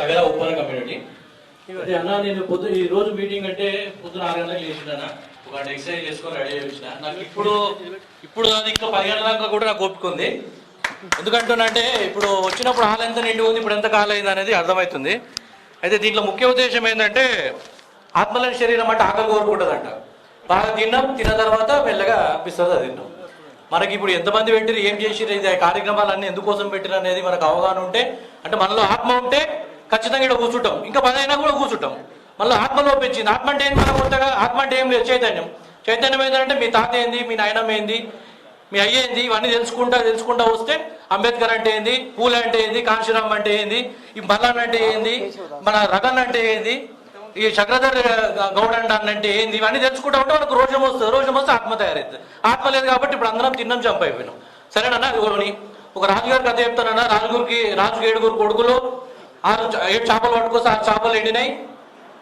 సగల ఉప్పన community. అదే అన్న నేను పొద్దు ఈ రోజు మీటింగ్ అంటే పొద్దున ఆరు గంటలకు లేచిన ఒక ఎక్సర్సైజ్ చేసుకొని రెడీ చేసిన నాకు ఇప్పుడు ఇప్పుడు అది ఇంకా పది గంటల దాకా కూడా నాకు ఒప్పుకుంది ఎందుకంటున్నంటే ఇప్పుడు వచ్చినప్పుడు హాల్ ఎంత నిండి ఉంది ఇప్పుడు ఎంత కాలైంది అనేది అర్థమవుతుంది. అయితే దీంట్లో ముఖ్య ఉద్దేశం ఏంటంటే ఆత్మలేని శరీరం అంటే ఆకలి కోరుకుంటుందంట. బాగా తిన్నాం తిన్న తర్వాత మెల్లగా అనిపిస్తుంది అది తిన్నాం. మనకి ఇప్పుడు ఎంతమంది పెట్టిరు ఏం చేసిరు ఇది కార్యక్రమాలు అన్నీ ఎందుకోసం పెట్టిరు అనేది మనకు అవగాహన ఉంటే అంటే మనలో ఆత్మ ఉంటే ఖచ్చితంగా ఇక్కడ కూర్చుంటాం. ఇంకా పది అయినా కూడా కూర్చుంటాం. మళ్ళీ ఆత్మలో పెంచింది ఆత్మ అంటే ఏంది మన కొత్తగా? ఆత్మ అంటే ఏం లేదు? చైతన్యం. చైతన్యం ఏంటంటే మీ తాత ఏంది? మీ నాయనమ్మ ఏంది? మీ అయ్యేంది ఇవన్నీ తెలుసుకుంటా తెలుసుకుంటా వస్తే అంబేద్కర్ అంటే ఏంది? పూల్ అంటే ఏంది? కాంశీరామ్ అంటే ఏంది? ఈ మల్లన్ అంటే ఏంది? మన రగన్ అంటే ఏంది? ఈ చక్రధర్ గౌడ్ అంటే ఏంది? ఇవన్నీ తెలుసుకుంటా ఉంటే మనకు రోజం వస్తుంది. రోజం వస్తే ఆత్మ తయారైతుంది. ఆత్మ లేదు కాబట్టి ఇప్పుడు అందరం తిన్నాం చంపైపోయినాం. అయిపోయినాం సరేనన్నా ఇదిగోని ఒక రాజుగారి కథ చెప్తానన్నా? రాజుగురికి రాజుకి ఏడుగురు కొడుకులు ఆరు ఏడు చేపలు పట్టుకొస్తే ఆరు చేపలు ఎండినాయి?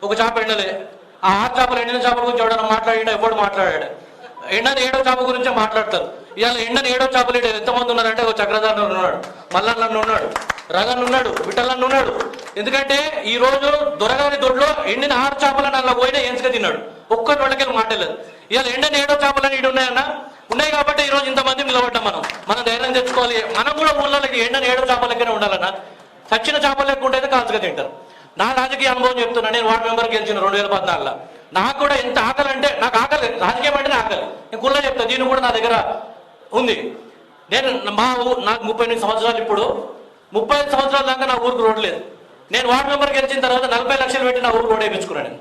ఒక చేప ఎండలే. ఆ ఆరు చేపలు ఎండిన చేపల గురించి ఎవడన్నా మాట్లాడినా ఎప్పుడు మాట్లాడాడు? ఎండని ఏడో చేప గురించే మాట్లాడతారు. ఇవాళ ఎండని ఏడో చేపలు ఎండే ఎంతమంది ఉన్నారంటే ఒక చక్రధారణ ఉన్నాడు మల్లన్న ఉన్నాడు రగన్ ఉన్నాడు విఠలన్న ఉన్నాడు. ఎందుకంటే ఈ రోజు దొరగారి దొడ్లో ఎండిన ఆరు చేపలను అలా పోయినా ఎంచుక తిన్నాడు. ఒక్కటి వాళ్ళకి మాట్లాడలేదు. లేదు ఇవాళ ఎండని ఏడో చేపలని ఇటు ఉన్నాయన్న? ఉన్నాయి కాబట్టి ఈ రోజు ఇంతమంది నిలబడ్డాం మనం. మనం ధైర్యం తెచ్చుకోవాలి. మనం కూడా ఊళ్ళకి ఎండని ఏడో చేపలకైనా ఉండాలన్నా? చచ్చిన చేపలు లేకుండా అయితే కాల్చగా తింటారు. నా రాజకీయ అనుభవం చెప్తున్నా నేను వార్డు మెంబర్ గెలిచిన రెండు వేల పద్నాలుగులో. నాకు కూడా ఎంత ఆకలి అంటే నాకు ఆకలి రాజకీయం అంటే ఆకలి. నేను కుళ్ళ చెప్తా దీన్ని కూడా నా దగ్గర ఉంది. నేను మా నాకు ముప్పై ఎనిమిది సంవత్సరాలు ఇప్పుడు. ముప్పై ఐదు సంవత్సరాల దాకా నా ఊరికి రోడ్ లేదు. నేను వార్డు మెంబర్ గెలిచిన తర్వాత నలభై లక్షలు పెట్టి నా ఊరికి రోడ్ వేయించుకున్నాను నేను.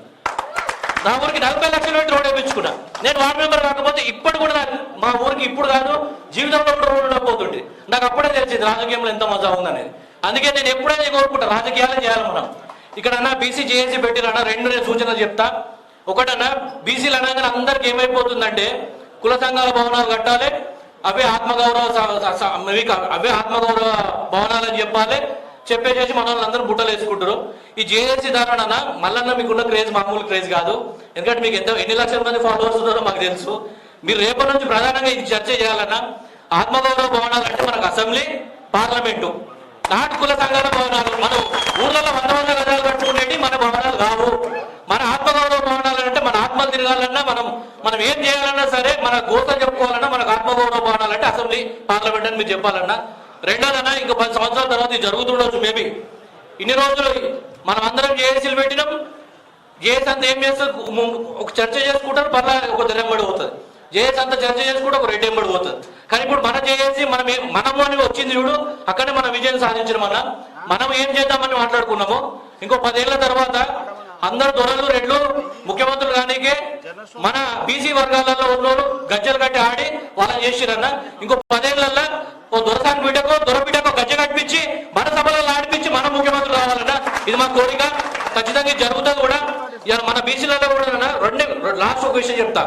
నా ఊరికి నలభై లక్షలు పెట్టి రోడ్ వేయించుకున్నా. నేను వార్డు మెంబర్ కాకపోతే ఇప్పుడు కూడా మా ఊరికి ఇప్పుడు కాదు జీవితంలో కూడా రోడ్డు ఉండకపోతుండే. నాకు అప్పుడే తెలిసింది రాజకీయంలో ఎంత మజా ఉందనేది. అందుకే నేను ఎప్పుడైనా కోరుకుంటా రాజకీయాలు చేయాలి మనం. ఇక్కడ అన్న బీసీ జేఏసీ పెట్టిన రెండు నేను సూచనలు చెప్తా. ఒకటన్నా బీసీలు అనగానే అందరికి ఏమైపోతుందంటే కుల సంఘాల భవనాలు కట్టాలి అవే ఆత్మగౌరవ అవే ఆత్మగౌరవ భవనాలని చెప్పాలి. చెప్పేసేసి మన వాళ్ళందరూ బుట్టలు వేసుకుంటారు. ఈ జేఏసీ ధారణ మల్లన్న మీకున్న క్రేజ్ మామూలు క్రేజ్ కాదు. ఎందుకంటే మీకు ఎంత ఎన్ని లక్షల మంది ఫాలోవర్స్ ఉన్నారో మాకు తెలుసు. మీరు రేపటి నుంచి ప్రధానంగా ఇది చర్చ చేయాలన్నా ఆత్మగౌరవ భవనాలు అంటే మనకు అసెంబ్లీ పార్లమెంటు. నాటు కుల సంఘాల భవనాలు మనం ఊర్లలో వంద వంద గజాలు కట్టుకునేవి మన భవనాలు కావు. మన ఆత్మగౌరవ భవనాలు అంటే మన ఆత్మలు తిరగాలన్నా మనం మనం ఏం చేయాలన్నా సరే మన గోత చెప్పుకోవాలన్నా మనకు ఆత్మగౌరవ భవనాలు అంటే అసెంబ్లీ పార్లమెంట్ అని మీరు చెప్పాలన్నా. రెండోదన్నా ఇంకా పది సంవత్సరాల తర్వాత ఇది జరుగుతుండొచ్చు మేబీ. ఇన్ని రోజులు మనం అందరం జేఏసీలు పెట్టినాం. జేఏసీ అంతా ఏం చేస్తారు ఒక చర్చ చేసుకుంటారు పర్లా ఒక తెరంబడి అవుతుంది జేఏసీ అంతా చర్చ కూడా ఒక రెడ్డెంబడి పోతుంది. కానీ ఇప్పుడు మన చేసి మనం మనము అని వచ్చింది చూడు అక్కడే మనం విజయం సాధించడం అన్న. మనం ఏం చేద్దామని మాట్లాడుకున్నాము ఇంకో పదేళ్ళ తర్వాత అందరు దొరలు రెడ్లు ముఖ్యమంత్రులు కానీకే మన బీసీ వర్గాలలో ఉన్నోళ్ళు గజ్జలు కట్టి ఆడి వాళ్ళని చేసిరన్న. ఇంకో పదేళ్ళలో ఓ దొరసాని బిడ్డకు దొరబిడ్డకు గజ్జ కట్టించి మన సభలలో ఆడిపించి మన ముఖ్యమంత్రులు కావాలన్న. ఇది మా కోరిక. ఖచ్చితంగా జరుగుతుంది కూడా. మన బీసీలలో కూడా అన్న రెండే లాస్ట్ ఒక విషయం చెప్తా.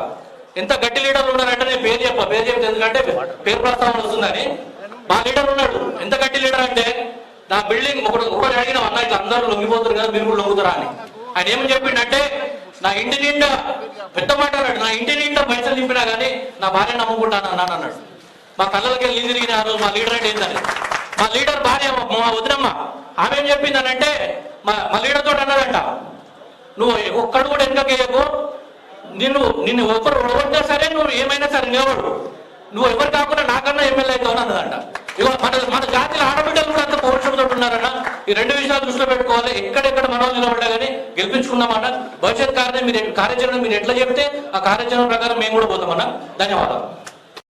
ఎంత గట్టి లీడర్లు ఉన్నారంటే నేను పేరు చెప్ప పేరు చెప్తే ఎందుకంటే పేరు ప్రస్తావన వస్తుందని. మా లీడర్ ఉన్నాడు. ఎంత గట్టి లీడర్ అంటే నా బిల్డింగ్ ఒకటి ఒకటి అడిగిన అన్న ఇట్లా అందరూ లొంగిపోతారు కదా మీరు కూడా లొంగుతారా అని. ఆయన ఏమని చెప్పిండంటే నా ఇంటి నిండా పెద్ద మాట అన్నాడు నా ఇంటి నిండా పైసలు నింపినా కానీ నా భార్య నమ్ముకుంటాను అన్నాను అన్నాడు. మా కళ్ళకి వెళ్ళి తిరిగిన ఆ రోజు మా లీడర్ అంటే ఏంటని మా లీడర్ భార్య మా వదినమ్మ ఆమె ఏం చెప్పిందనంటే మా మా లీడర్ తోటి అన్నాడంట నువ్వు ఒక్కడు కూడా వెనకకేయకు నిన్ను నిన్ను ఒకరు ఓడినా సరే నువ్వు ఏమైనా సరే నిలబడు. నువ్వు ఎవరు కాకుండా నాకన్నా ఎమ్మెల్యే అవుతావు అన్నదంట ఇవాళ మన మన జాతిలో ఆడబిడ్డలు కూడా అంత పౌరుషంతో ఉన్నారన్న ఈ రెండు విషయాలు దృష్టిలో పెట్టుకోవాలి. ఎక్కడెక్కడ మనం నిలబడ్డా కానీ గెలిపించుకున్నామన్న భవిష్యత్ కార్యం మీరు కార్యాచరణ మీరు ఎట్లా చెప్తే ఆ కార్యాచరణ ప్రకారం మేము కూడా పోతామన్న. ధన్యవాదాలు.